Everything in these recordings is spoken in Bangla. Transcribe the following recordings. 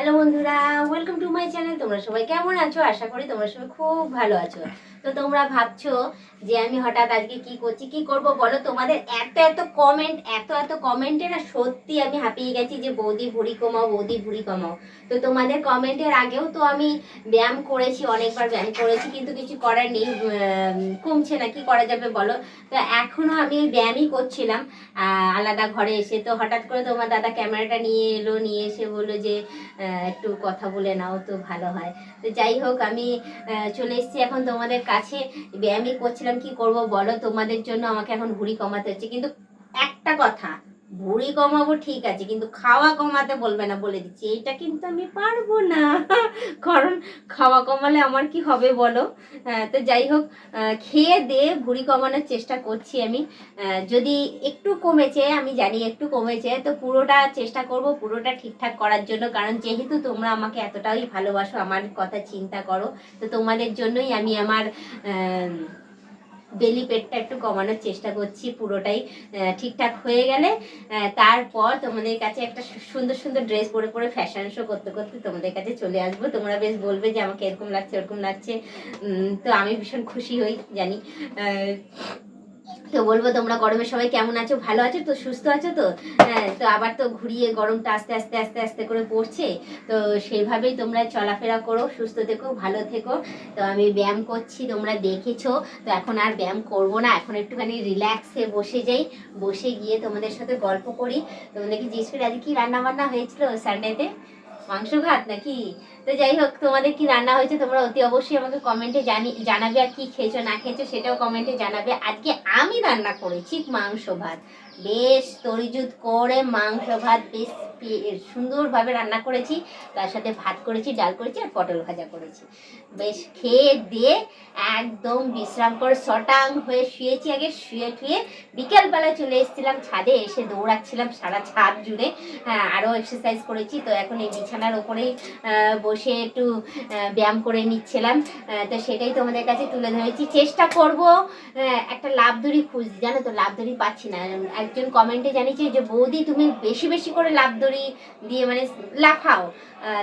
হ্যালো বন্ধুরা ওয়েলকাম টু মাই চ্যানেল তোমরা সবাই কেমন আছো? আশা করি তোমরা সবাই খুব ভালো আছো। তো তোমরা ভাবছ যে আমি হঠাৎ আজকে কি করছি, কি করব বলো? তোমাদের এত এত কমেন্ট এত এত কমেন্টে না সত্যি আমি হাঁপিয়ে গেছি যে বৌদি ভুড়ি কমাও বৌদি ভুড়ি কমাও তো তোমাদের কমেন্টের আগেও তো আমি ব্যায়াম করেছি, অনেকবার ব্যায়াম করেছি, কিন্তু কিছু করার নেই কমছে না, কি করা যাবে বলো? তো এখনও আমি ব্যায়ামই করছিলাম আলাদা ঘরে এসে। তো হঠাৎ করে তোমার দাদা ক্যামেরাটা নিয়ে এলো, নিয়ে এসে বলল যে একটু কথা বলে নাও, তো ভালো হয়। তো যাই হোক, আমি চলে এসেছি এখন তোমাদের কাছে। ব্যায়ামই করছিলাম, কি করব বলো? তোমাদের জন্য আমাকে এখন ভুঁড়ি কমাতে হচ্ছে। কিন্তু একটা কথা ভুঁড়ি কমাবো ঠিক আছে, কিন্তু খাওয়া কমাতে বলবে না, বলে দিচ্ছি। এটা কিন্তু আমি পারব না। কারণ খাওয়া কমালে আমার কি হবে বলো? তো যাই হোক খেয়ে দিয়ে ভুঁড়ি কমানোর চেষ্টা করছি আমি। যদি একটু কমেছে, আমি জানি একটু কমেছে, তো পুরোটা চেষ্টা করব, পুরোটা ঠিকঠাক করার জন্য। কারণ যেহেতু তোমরা আমাকে এতটাই ভালোবাসো, আমার কথা চিন্তা করো, তো তোমাদের জন্যই আমি আমার বেলি পেটটা একটু কমানোর চেষ্টা করছি, পুরোটাই ঠিকঠাক হয়ে গেলে তারপর তোমাদের কাছে একটা সুন্দর সুন্দর ড্রেস পরে পরে ফ্যাশন শো করতে করতে তোমাদের কাছে চলে আসব। তোমরা বেশ বলবে যে আমাকে এরকম লাগছে, ওরকম লাগছে। তো আমি ভীষণ খুশি হই, জানি। তো বলব তোমরা গরমে সবাই কেমন আছো? ভালো আছো তো? সুস্থ আছো তো? হ্যাঁ তো আবার তো ঘুরিয়ে গরমটা আস্তে আস্তে আস্তে আস্তে করে পড়ছে। তো সেইভাবেই তোমরা চলাফেরা করো, সুস্থ থেকো, ভালো থেকো। তো আমি ব্যায়াম করছি, তোমরা দেখেছ। তো এখন আর ব্যায়াম করব না। এখন একটুখানি রিল্যাক্সে বসে যাই। বসে গিয়ে তোমাদের সাথে গল্প করি। তোমাদেরকে জিজ্ঞেস করি আজকে কি রান্না বান্না হয়েছিল সানডেতে মাংস ভাত নাকি? তো যাই হোক, তোমাদের কি রান্না হয়েছে তোমরা অতি অবশ্যই আমাকে কমেন্টে জানি জানাবে আর কি খেয়েছো, না খেয়েছো সেটাও কমেন্টে জানাবে। আজকে আমি রান্না করেছি মাংস ভাত। বেশ তরিজুত করে মাংস ভাত, বেশ সুন্দরভাবে রান্না করেছি। তার সাথে ভাত করেছি, ডাল করেছি আর পটল ভাজা করেছি। বেশ খেয়ে দিয়ে একদম বিশ্রাম করে সটাং হয়ে শুয়েছি আগে। শুয়ে টুয়ে বিকেলবেলা চলে এসেছিলাম ছাদে, এসে দৌড়াচ্ছিলাম সারা ছাদ জুড়ে। হ্যাঁ আরও এক্সারসাইজ করেছি। তো এখন এই বিছানার ওপরেই বসে একটু ব্যায়াম করে নিচ্ছিলাম। তো সেটাই তোমাদের কাছে তুলে ধরেছি। চেষ্টা করব একটা লাভ দড়ি খুঁজছি জানো তো লাভ দড়ি পাচ্ছি না। একজন কমেন্টে জানিয়েছে যে, বৌদি, তুমি বেশি বেশি করে লাভ দড়ি দিয়ে মানে লাফাও।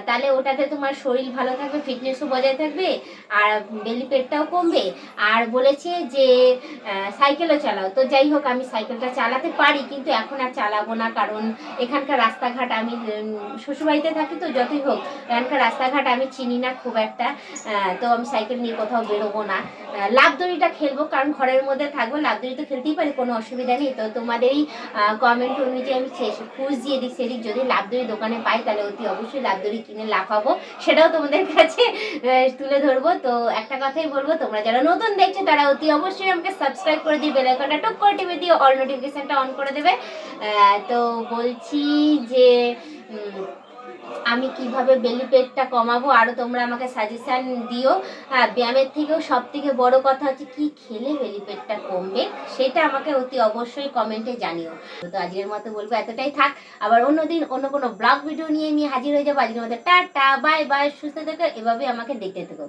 তাহলে ওটাতে তোমার শরীর ভালো থাকবে ফিটনেসও বজায় থাকবে, আর বেলি পেটটাও কমবে। আর বলেছে যে সাইকেলও চালাও। তো যাই হোক, আমি সাইকেলটা চালাতে পারি, কিন্তু এখন আর চালাবো না, কারণ এখানকার রাস্তাঘাট আমি শ্বশুরবাড়িতে থাকি তো, যতই হোক, এখানকার রাস্তাঘাট আমি চিনি না খুব একটা তো আমি সাইকেল নিয়ে কোথাও বেরোবো না। লাভ দড়িটা খেলব, কারণ ঘরের মধ্যে থাকব লাভ দড়ি তো খেলতেই পারি, কোনো অসুবিধা নেই। তো তোমাদেরই কমেন্ট অনুযায়ী আমি খুঁজ দিয়ে দিই সেদিক যদি লাভ দড়ি দোকানে পাই, তাহলে অতি অবশ্যই লাভ দড়ি কিনে লাফাবো সেটাও তোমাদের কাছে তুলে ধরবো। তো একটা কথাই বলব, তোমরা যারা নতুন দেখছ, তারা অতি অবশ্যই আমাকে সাবস্ক্রাইব করে দিয়ে বেল আইকনটা টুক করে টিপে দিয়ে অল নোটিফিকেশনটা অন করে দেবে। তো বলছি যে আমি কীভাবে বেলি পেটটা কমাবো আরও তোমরা আমাকে সাজেশান দিও। হ্যাঁ ব্যায়ামের থেকেও সব থেকে বড় কথা হচ্ছে কি খেলে বেলি পেটটা কমবে, সেটা আমাকে অতি অবশ্যই কমেন্টে জানিও। তো আজকের মতো বলব, এতটাই থাক। আবার অন্য দিন অন্য কোনো ব্লগ ভিডিও নিয়ে নিয়ে হাজির হয়ে যাব। আজকের মতো টা বাই বাই সুস্থ থেকো এভাবে আমাকে দেখতে থেকো।